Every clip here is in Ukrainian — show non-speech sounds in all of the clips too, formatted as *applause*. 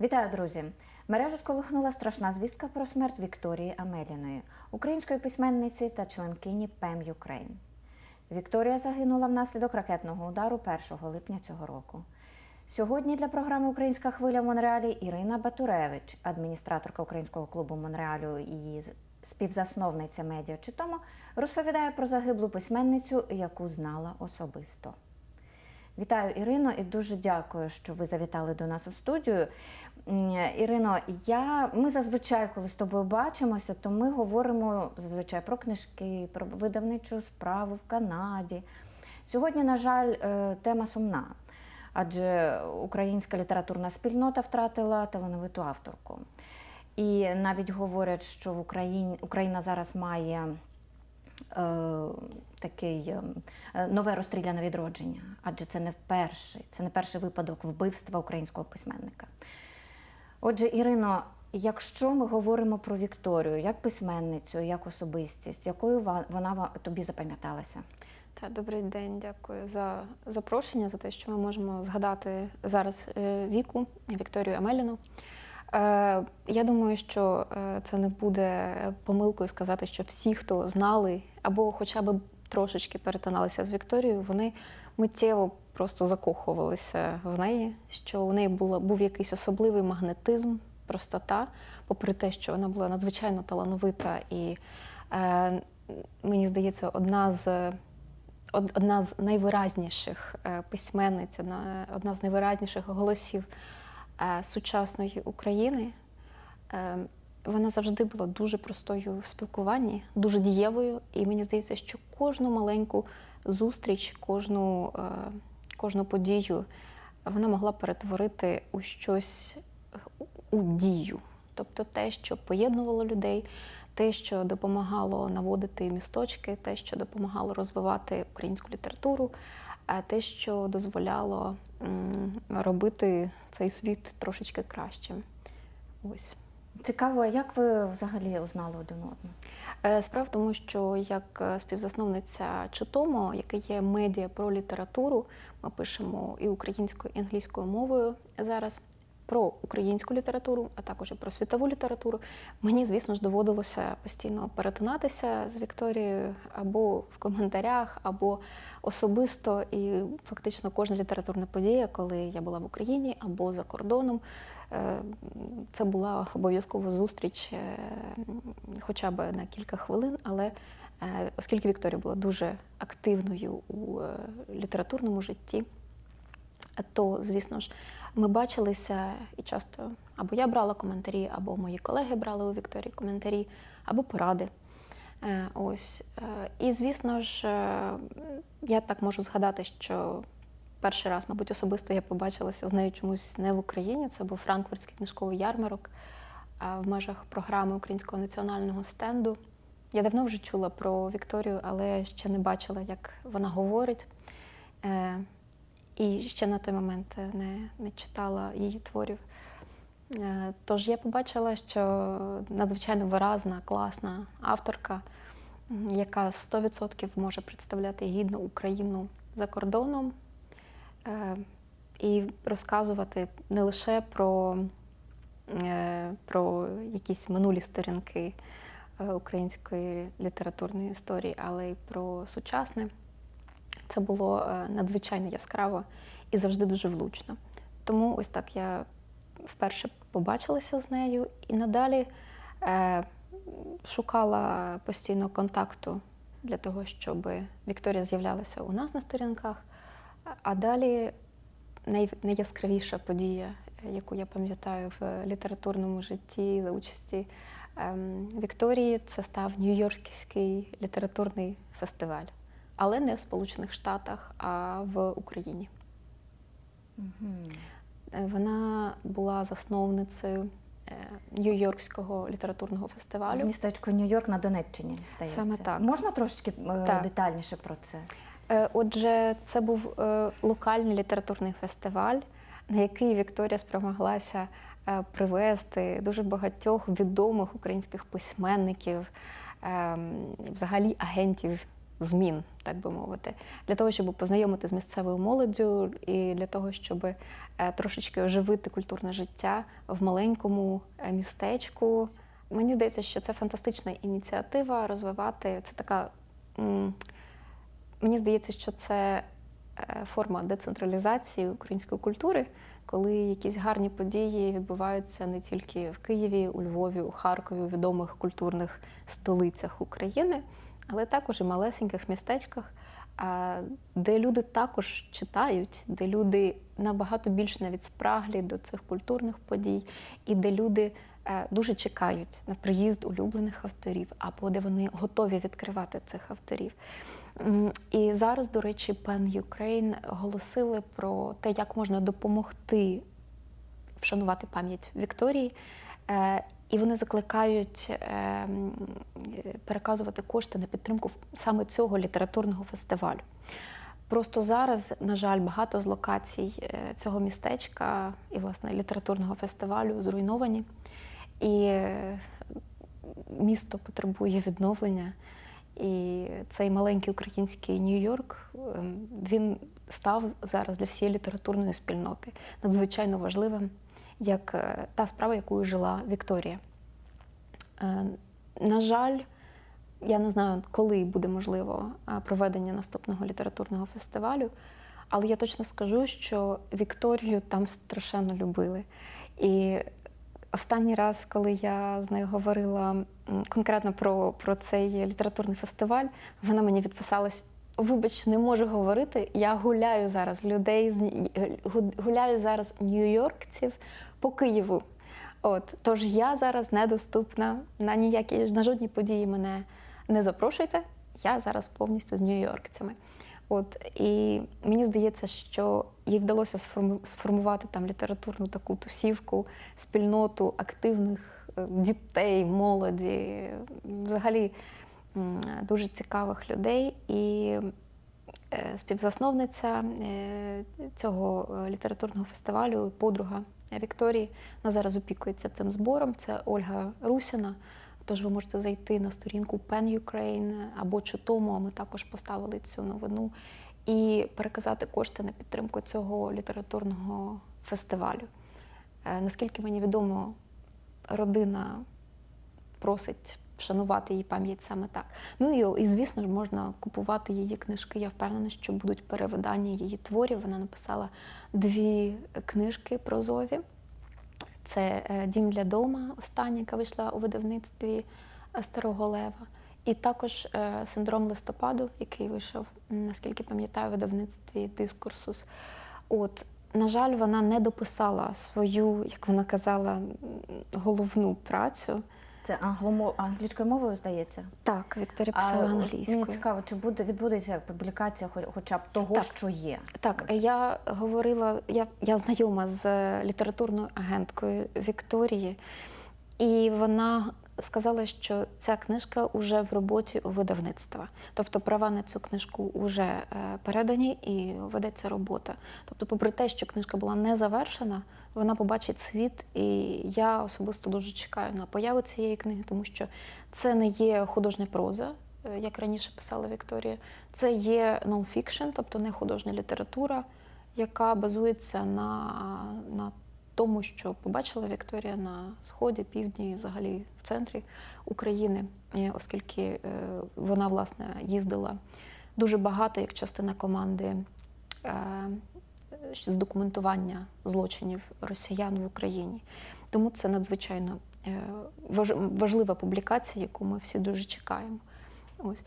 Вітаю, друзі! Мережу сколихнула страшна звістка про смерть Вікторії Амеліної, української письменниці та членкині ПЕМ Юкрейн. Вікторія загинула внаслідок ракетного удару 1 липня цього року. Сьогодні для програми Українська хвиля в Монреалі Ірина Батуревич, адміністраторка українського клубу Монреалю і співзасновниця медіа Читомо, розповідає про загиблу письменницю, яку знала особисто. Вітаю, Ірино, і дуже дякую, що ви завітали до нас у студію. Ірино, я, ми зазвичай, коли з тобою бачимося, то ми говоримо зазвичай про книжки, про видавничу справу в Канаді. Сьогодні, на жаль, е, тема сумна, адже українська літературна спільнота втратила талановиту авторку. І навіть говорять, що в Україні Україна зараз має такий е, е, нове розстріляне відродження, адже це не перший, це не перший випадок вбивства українського письменника. Отже, Ірино, якщо ми говоримо про Вікторію як письменницю, як особистість, якою вона тобі запам'яталася? Та добрий день, дякую за запрошення, за те, що ми можемо згадати зараз е, віку Вікторію Амеліну. Е, Я думаю, що е, це не буде помилкою сказати, що всі, хто знали або хоча б трошечки перетиналися з Вікторією, вони миттєво просто закохувалися в неї, що у неї була, був якийсь особливий магнетизм, простота, попри те, що вона була надзвичайно талановита і, е, мені здається, одна з одна з найвиразніших е, письменниць, одна, з найвиразніших голосів е, сучасної України. Вона завжди була дуже простою в спілкуванні, дуже дієвою, і мені здається, що кожну маленьку зустріч, кожну, е, кожну подію вона могла перетворити у щось у дію. Тобто те, що поєднувало людей, те, що допомагало наводити місточки, те, що допомагало розвивати українську літературу, те, що дозволяло робити цей світ трошечки кращим. Ось. Цікаво, а як ви взагалі узнали один одного? Е, Справа в тому, що як е, співзасновниця Читомо, яке є медіа про літературу, ми пишемо і українською, і англійською мовою зараз про українську літературу, а також і про світову літературу. Мені, звісно ж, доводилося постійно перетинатися з Вікторією або в коментарях, або особисто. І фактично кожна літературна подія, коли я була в Україні або за кордоном, це була обов'язкова зустріч, е, хоча б на кілька хвилин, але е, оскільки Вікторія була дуже активною у е, літературному житті, то, звісно ж, ми бачилися і часто або я брала коментарі, або мої колеги брали у Вікторії коментарі, або поради. Е, Ось. Е, І, звісно ж, е, я так можу згадати, що перший раз, мабуть, особисто я побачилася з нею чомусь не в Україні. Це був Франкфуртський книжковий ярмарок в межах програми Українського національного стенду. Я давно вже чула про Вікторію, але ще не бачила, як вона говорить. Е, І ще на той момент не, не читала її творів. Е, Тож я побачила, що надзвичайно виразна, класна авторка, яка 100% може представляти гідно Україну за кордоном і розказувати не лише про, е, про якісь минулі сторінки е, української літературної історії, але й про сучасне. Це було е, надзвичайно яскраво і завжди дуже влучно. Тому ось так я вперше побачилася з нею і надалі е, шукала постійно контакту для того, щоб Вікторія з'являлася у нас на сторінках. А далі най, найяскравіша подія, яку я пам'ятаю в літературному житті за участі ем, Вікторії, це став Нью-Йоркський літературний фестиваль, але не в Сполучених Штатах, а в Україні. Е, Вона була засновницею е, Нью-Йоркського літературного фестивалю. містечку Нью-Йорк на Донеччині, здається. Саме так. Можна трошечки е, Так. детальніше про це? Е, Отже, це був е, локальний літературний фестиваль, на який Вікторія спромоглася е, привезти дуже багатьох відомих українських письменників, ем, взагалі агентів змін, так би мовити, для того, щоб познайомити з місцевою молоддю і для того, щоб трошечки оживити культурне життя в маленькому містечку. Мені здається, що це фантастична ініціатива розвивати. Це така. Мені здається, що це е, форма децентралізації української культури, коли якісь гарні події відбуваються не тільки в Києві, у Львові, у Харкові, у відомих культурних столицях України, але також і малесеньких містечках, де люди також читають, де люди набагато більш навіть спраглі до цих культурних подій, і де люди е, дуже чекають на приїзд улюблених авторів, або де вони готові відкривати цих авторів. І зараз, до речі, Pen Ukraine оголосили про те, як можна допомогти вшанувати пам'ять Вікторії. Е, І вони закликають е, м, е, переказувати кошти на підтримку саме цього літературного фестивалю. Просто зараз, на жаль, багато з локацій е, цього містечка і власне літературного фестивалю зруйновані. І е, місто потребує відновлення. І цей маленький український Нью-Йорк ем, він став зараз для всієї літературної спільноти надзвичайно важливим, як е, та справа, якою жила Вікторія. Е, На жаль, я не знаю, коли буде можливо е, проведення наступного літературного фестивалю, але я точно скажу, що Вікторію там страшенно любили. І останній раз, коли я з нею говорила конкретно про, про цей літературний фестиваль, вона мені відписалась. Вибач, не можу говорити. Я гуляю зараз людей з гуляю зараз нью-йоркців по Києву. От тож я зараз недоступна на ніякі на жодні події мене не запрошуйте. Я зараз повністю з нью-йоркцями. От і мені здається, що їй вдалося сформувати там літературну таку тусівку, спільноту активних е, дітей, молоді, взагалі дуже цікавих людей. І е, співзасновниця е, цього літературного фестивалю, подруга Вікторії, вона зараз опікується цим збором. Це Ольга Русіна. Тож ви можете зайти на сторінку Pen Ukraine або Читому, а ми також поставили цю новину, і переказати кошти на підтримку цього літературного фестивалю. Е, Наскільки мені відомо, родина просить вшанувати її пам'ять саме так. Ну і, і звісно ж, можна купувати її книжки. Я впевнена, що будуть перевидання її творів. Вона написала дві книжки прозові. Це е, Дім для дома, остання, яка вийшла у видавництві е, Старого Лева. І також е, синдром листопаду, який вийшов, наскільки пам'ятаю, у видавництві Дискурсус. От, на жаль, вона не дописала свою, як вона казала, головну працю. Це англомо... англійською мовою здається. Так, Вікторія писала англійською. Мені цікаво, чи буде відбудеться публікація, хоч- хоча б того, Так. що є. Так, я говорила, я, я знайома з літературною агенткою Вікторії, і вона сказала, що ця книжка вже в роботі у видавництва. Тобто права на цю книжку вже е, передані і ведеться робота. Тобто, попри те, що книжка була не завершена, вона побачить світ, і я особисто дуже чекаю на появу цієї книги, тому що це не є художня проза, е, як раніше писала Вікторія. Це є нонфікшн, тобто не художня література, яка базується на, на тому, що побачила Вікторія на сході, півдні, взагалі в центрі України, оскільки е, вона власне їздила дуже багато як частина команди е, з документування злочинів росіян в Україні. Тому це надзвичайно е, важлива публікація, яку ми всі дуже чекаємо. Ось.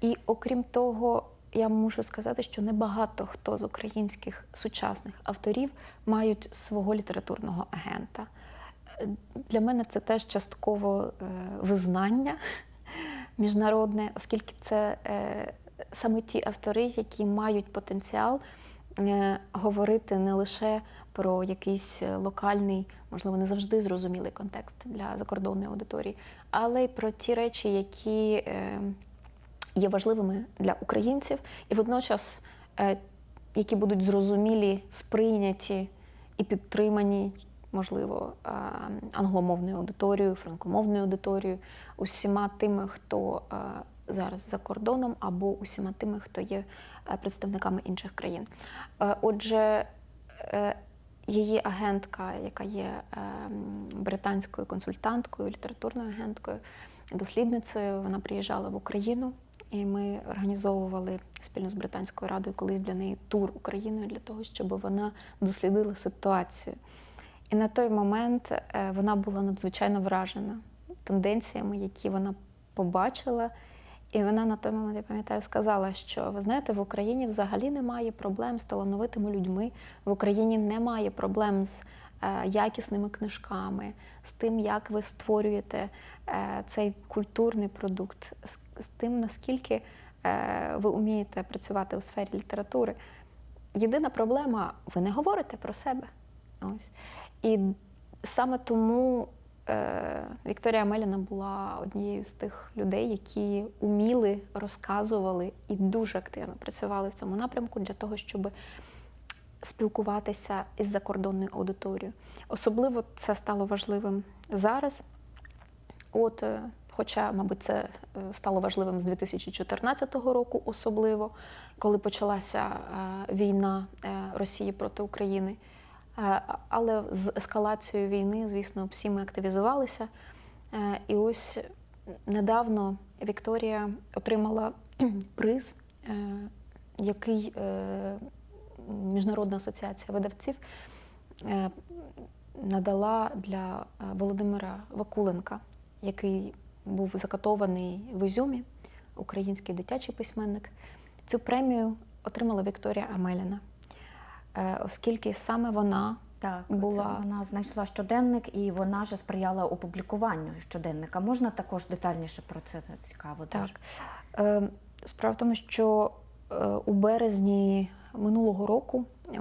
І окрім того, я мушу сказати, що небагато хто з українських сучасних авторів мають свого літературного агента. Для мене це теж частково е, визнання *laughs* міжнародне, оскільки це е, саме ті автори, які мають потенціал говорити не лише про якийсь е, локальний, можливо, не завжди зрозумілий контекст для закордонної аудиторії, але й про ті речі, які е, є важливими для українців, і водночас, е, які будуть зрозумілі, сприйняті і підтримані, можливо, е, англомовною аудиторією, франкомовною аудиторією, усіма тими, хто е, зараз за кордоном або усіма тими, хто є е, представниками інших країн. Е, Отже, е, її агентка, яка є е, британською консультанткою, літературною агенткою, дослідницею, вона приїжджала в Україну, і ми організовували спільно з британською радою колись для неї тур Україною для того, щоб вона дослідила ситуацію. І на той момент вона була надзвичайно вражена тенденціями, які вона побачила. І вона на той момент, я пам'ятаю, сказала, що ви знаєте, в Україні взагалі немає проблем з талановитими людьми, в Україні немає проблем з е, якісними книжками, з тим, як ви створюєте е, цей культурний продукт, з, з тим, наскільки е, ви вмієте працювати у сфері літератури. Єдина проблема ви не говорите про себе. Ось. І саме тому Вікторія Меліна була однією з тих людей, які уміли, розказували і дуже активно працювали в цьому напрямку для того, щоб спілкуватися із закордонною аудиторією. Особливо це стало важливим зараз. От, е, хоча, мабуть, це е, стало важливим з 2014 року, особливо, коли почалася е, війна е, Росії проти України. Е, Але з ескалацією війни, звісно, всі ми активізувалися. Е, І ось недавно Вікторія отримала *clears throat* приз, е, який Міжнародна асоціація видавців надала для Володимира Вакуленка, який був закатований в Ізюмі, український дитячий письменник. Цю премію отримала Вікторія Амеліна, оскільки саме вона Так, була- вона знайшла щоденник і вона ж сприяла опублікуванню щоденника. Можна також детальніше про це цікаво дуже. Так. Е, Справа в тому, що е, у березні минулого року е,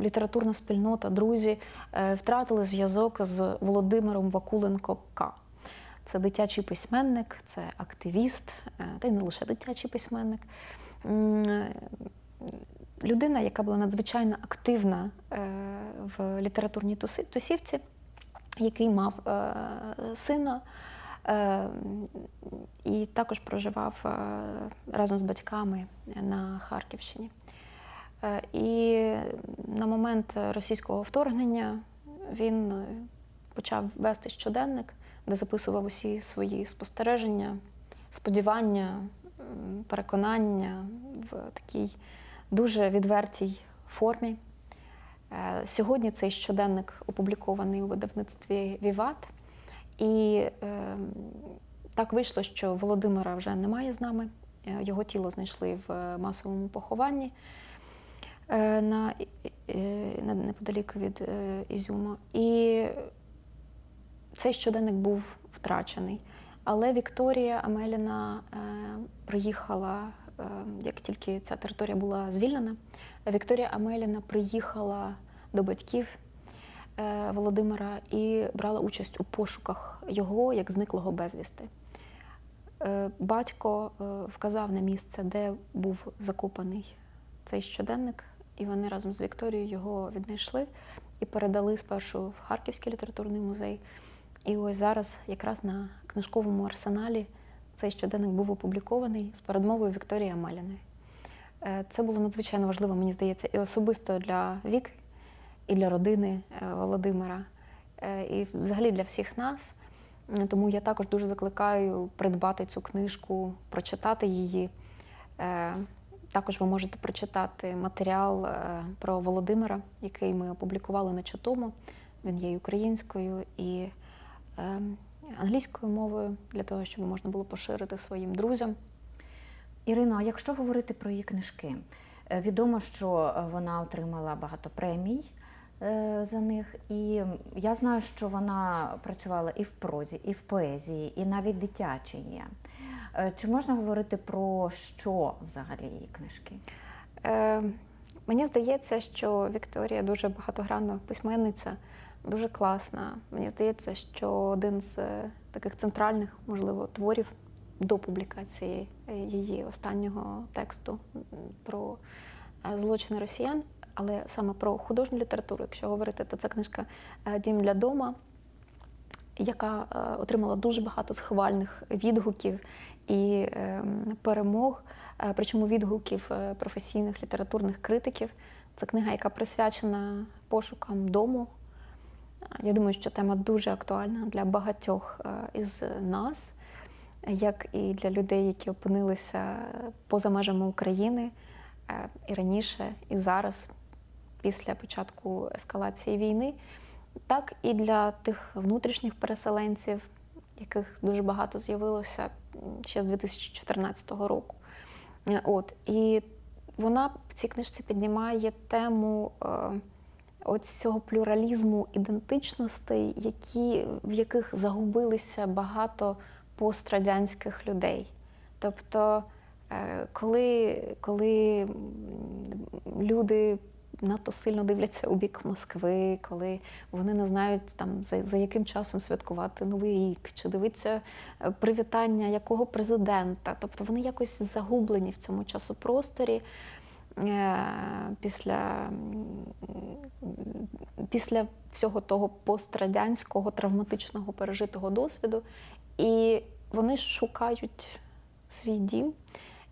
літературна спільнота, друзі е, втратили зв'язок з Володимиром Вакуленко К. Це дитячий письменник, це активіст, е, та й не лише дитячий письменник. Людина, яка була надзвичайно активна е, в літературній тусівці, який мав е, сина. Е, і також проживав разом з батьками на Харківщині. І на момент російського вторгнення він почав вести щоденник, де записував усі свої спостереження, сподівання, переконання в такій дуже відвертій формі. Е, Сьогодні цей щоденник опублікований у видавництві Віват. І е, так вийшло, що Володимира вже немає з нами. Е, Його тіло знайшли в масовому похованні на, неподалік від Ізюма. І цей щоденник був втрачений. Але Вікторія Амеліна приїхала, як тільки ця територія була звільнена, Вікторія Амеліна приїхала до батьків е, Володимира і брала участь у пошуках його як зниклого безвісти. Е, Батько е, вказав на місце, де був закопаний цей щоденник, і вони разом з Вікторією його віднайшли і передали спершу в Харківський літературний музей. І ось зараз, якраз на книжковому арсеналі, цей щоденник був опублікований з передмовою Вікторії Амеліної. Е, Це було надзвичайно важливо, мені здається, і особисто для Вік, і для родини е, Володимира, е, і взагалі для всіх нас. Тому я також дуже закликаю придбати цю книжку, прочитати її. Також ви можете прочитати матеріал про Володимира, який ми опублікували на чатому. Він є українською і е, англійською мовою для того, щоб можна було поширити своїм друзям. Ірино, а якщо говорити про її книжки, е, відомо, що е, вона отримала багато премій е, за них, і я знаю, що вона працювала і в прозі, і в поезії, і навіть дитячі є. Чи можна говорити про що взагалі її книжки? Е, мені здається, що Вікторія дуже багатогранна письменниця, дуже класна. Мені здається, що один з е, таких центральних, можливо, творів до публікації е, її останнього тексту про е, злочини росіян, але саме про художню літературу, якщо говорити, то це книжка Дім для дома. яка отримала дуже багато схвальних відгуків і ем, перемог, причому відгуків професійних літературних критиків. Це книга, яка присвячена пошукам дому. Я думаю, що тема дуже актуальна для багатьох е, із нас, як і для людей, які опинилися поза межами України е, і раніше, і зараз, після початку ескалації війни, так і для тих внутрішніх переселенців, яких дуже багато з'явилося ще з 2014 року. Е, От і вона в цій книжці піднімає тему. От цього плюралізму ідентичностей, які, в яких загубилися багато пострадянських людей. Тобто, е, коли, коли люди надто сильно дивляться у бік Москви, коли вони не знають там за, за яким часом святкувати Новий рік, чи дивиться е, привітання якого президента, тобто вони якось загублені в цьому часопросторі. Е, Після, після всього того пострадянського травматичного пережитого досвіду, і вони шукають свій дім.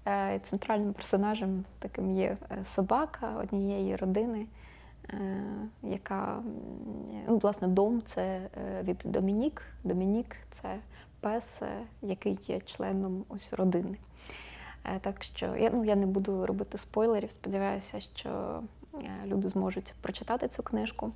Е, Центральним персонажем таким є е, собака однієї родини, е, яка, ну, власне, дом це від Домінік. Домінік це пес, який є членом ось родини. Так що я, ну, я не буду робити спойлерів. Сподіваюся, що люди зможуть прочитати цю книжку.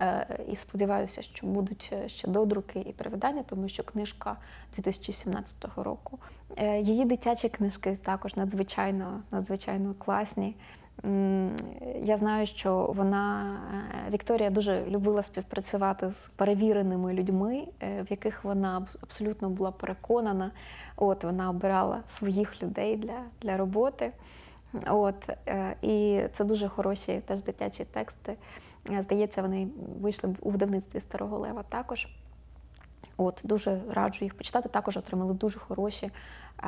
Е, І сподіваюся, що будуть е, ще додруки і перевидання, тому що книжка 2017 року. Е, Її дитячі книжки також надзвичайно, надзвичайно класні. Я знаю, що вона е, Вікторія дуже любила співпрацювати з перевіреними людьми, е, в яких вона абсолютно була переконана. От вона обирала своїх людей для, для роботи. От, е, і це дуже хороші теж дитячі тексти. Е, Здається, вони вийшли у видавництві Старого Лева також. От, дуже раджу їх почитати. Також отримали дуже хороші е,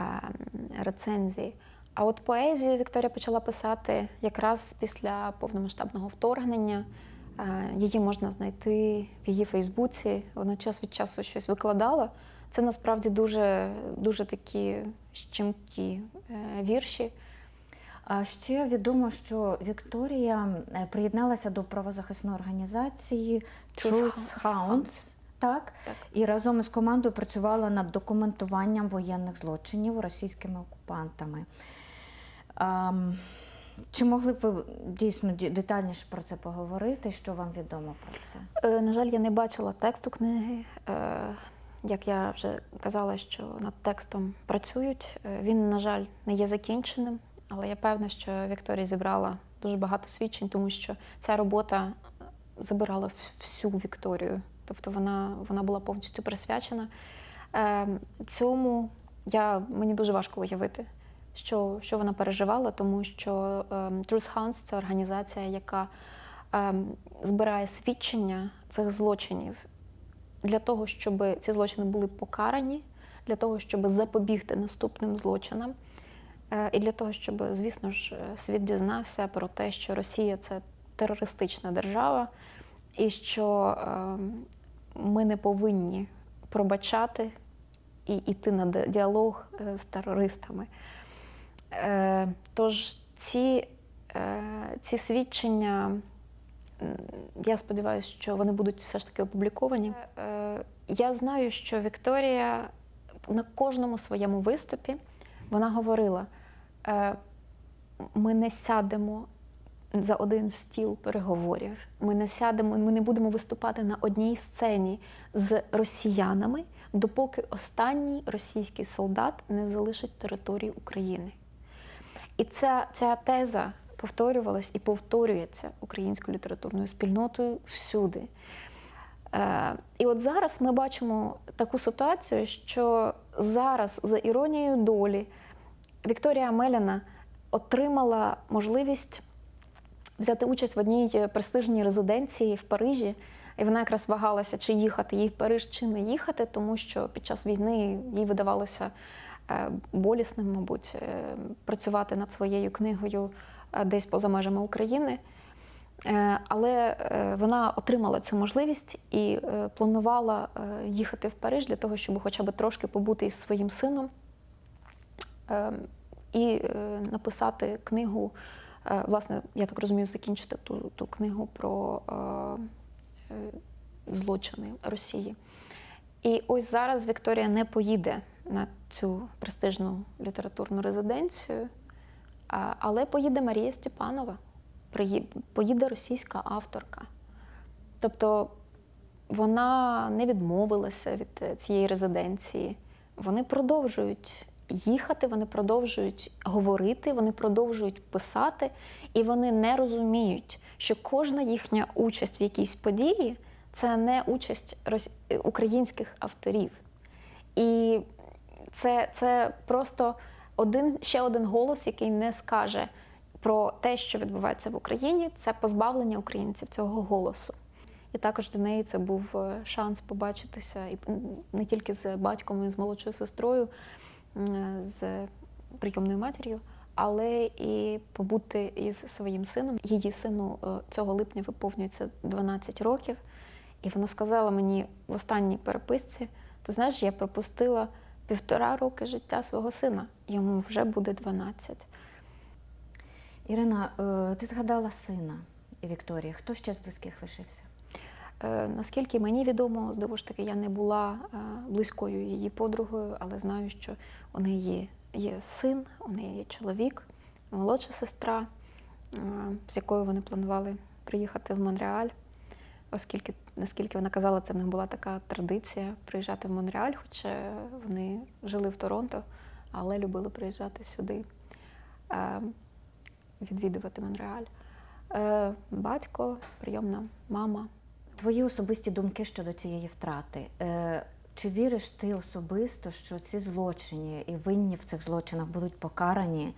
рецензії. А от поезію Вікторія почала писати якраз після повномасштабного вторгнення. Її можна знайти в її Фейсбуці. Вона час від часу щось викладала. Це насправді дуже, дуже такі щемкі вірші. А ще відомо, що Вікторія е, приєдналася до правозахисної організації Truth Hounds. Так? Так. і разом із командою працювала над документуванням воєнних злочинів російськими окупантами. Ам, Чи могли б ви дійсно детальніше про це поговорити? Що вам відомо про це? Е, На жаль, я не бачила тексту книги. Е, Як я вже казала, що над текстом працюють. Він, на жаль, не є закінченим, але я певна, що Вікторія зібрала дуже багато свідчень, тому що ця робота е, забирала всю Вікторію. Тобто вона, вона була повністю присвячена Е, цьому. Я, мені дуже важко уявити, що, що вона переживала, тому що е, Truth Hounds – це організація, яка ем, збирає свідчення цих злочинів для того, щоб ці злочини були покарані, для того, щоб запобігти наступним злочинам, е, і для того, щоб, звісно ж, е, світ дізнався про те, що Росія це терористична держава, і що ем, ми не повинні пробачати і йти на діалог е, з терористами. Е, Тож ці, е, ці свідчення, я сподіваюся, що вони будуть все ж таки опубліковані. Е, Я знаю, що Вікторія на кожному своєму виступі вона говорила: е, ми не сядемо за один стіл переговорів. Ми не сядемо, ми не будемо виступати на одній сцені з росіянами, допоки останній російський солдат не залишить територію України. І ця, ця теза повторювалась і повторюється українською літературною спільнотою всюди. Е, і от зараз ми бачимо таку ситуацію, що зараз, за іронією долі, Вікторія Амеліна отримала можливість взяти участь в одній престижній резиденції в Парижі. І вона якраз вагалася, чи їхати їй в Париж, чи не їхати, тому що під час війни їй видавалося е, болісним, мабуть, е, працювати над своєю книгою е, десь поза межами України. Але вона отримала цю можливість і планувала їхати в Париж для того, щоб хоча б трошки побути із своїм сином і е, написати книгу. е, Власне, я так розумію, закінчити ту, ту книгу про е, злочини Росії. І ось зараз Вікторія не поїде на цю престижну літературну резиденцію, але поїде Марія Степанова, поїде російська авторка. Тобто вона не відмовилася від цієї резиденції. Вони продовжують їхати, вони продовжують говорити, вони продовжують писати, і вони не розуміють, що кожна їхня участь в якійсь події це не участь українських авторів. І це, це просто один, ще один голос, який не скаже про те, що відбувається в Україні, це позбавлення українців цього голосу. І також для неї це був е, шанс побачитися і не тільки з батьком і з молодшою сестрою, з прийомною матір'ю, але і побути із своїм сином. Її сину е, цього липня виповнюється 12 років. І вона сказала мені в останній переписці: ти знаєш, я пропустила півтора роки життя свого сина, йому вже буде 12. Ірина, е, ти згадала сина Вікторії. Хто ще з близьких лишився? Е, Наскільки мені відомо, знову ж таки, я не була е, близькою її подругою, але знаю, що у неї є син, у неї є чоловік, молодша сестра, е, з якою вони планували приїхати в Монреаль, оскільки, наскільки вона казала, це в них була така традиція приїжджати в Монреаль, хоча вони жили в Торонто, але любили приїжджати сюди, відвідувати Монреаль. Батько, прийомна мама. Твої особисті думки щодо цієї втрати. Е, Чи віриш ти особисто, що ці злочини і винні в цих злочинах будуть покарані,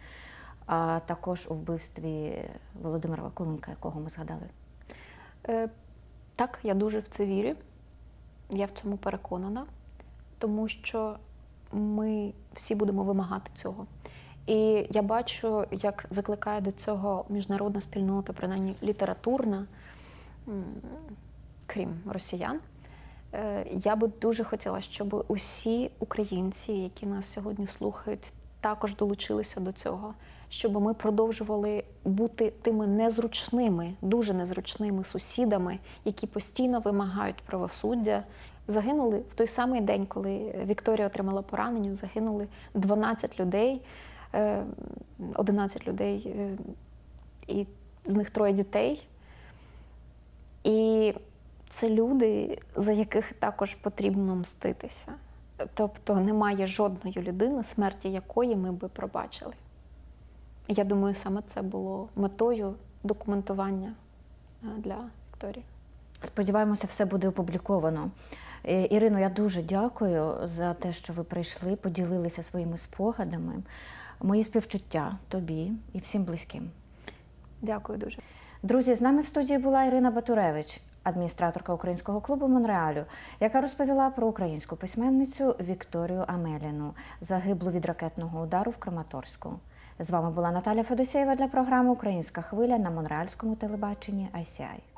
а також у вбивстві Володимира Вакуленка, якого ми згадали? Е, Так, я дуже в це вірю. Я в цьому переконана, тому що ми всі будемо вимагати цього. І я бачу, як закликає до цього міжнародна спільнота, принаймні літературна, крім росіян. Е, Я би дуже хотіла, щоб усі українці, які нас сьогодні слухають, також долучилися до цього, щоб ми продовжували бути тими незручними, дуже незручними сусідами, які постійно вимагають правосуддя. Загинули в той самий день, коли Вікторія отримала поранення, загинули 12 людей, е, 11 людей, е, і з них троє дітей. І це люди, за яких також потрібно мститися. Тобто немає жодної людини, смерті якої ми би пробачили. Я думаю, саме це було метою документування е, для Вікторії. Сподіваємося, все буде опубліковано. Е, Ірино, я дуже дякую за те, що ви прийшли, поділилися своїми спогадами. Мої співчуття тобі і всім близьким. Дякую дуже. Друзі, з нами в студії була Ірина Батуревич, адміністраторка українського клубу Монреалю, яка розповіла про українську письменницю Вікторію Амеліну, загиблу від ракетного удару в Краматорську. З вами була Наталя Федосєєва для програми Українська хвиля на Монреальському телебаченні ICI.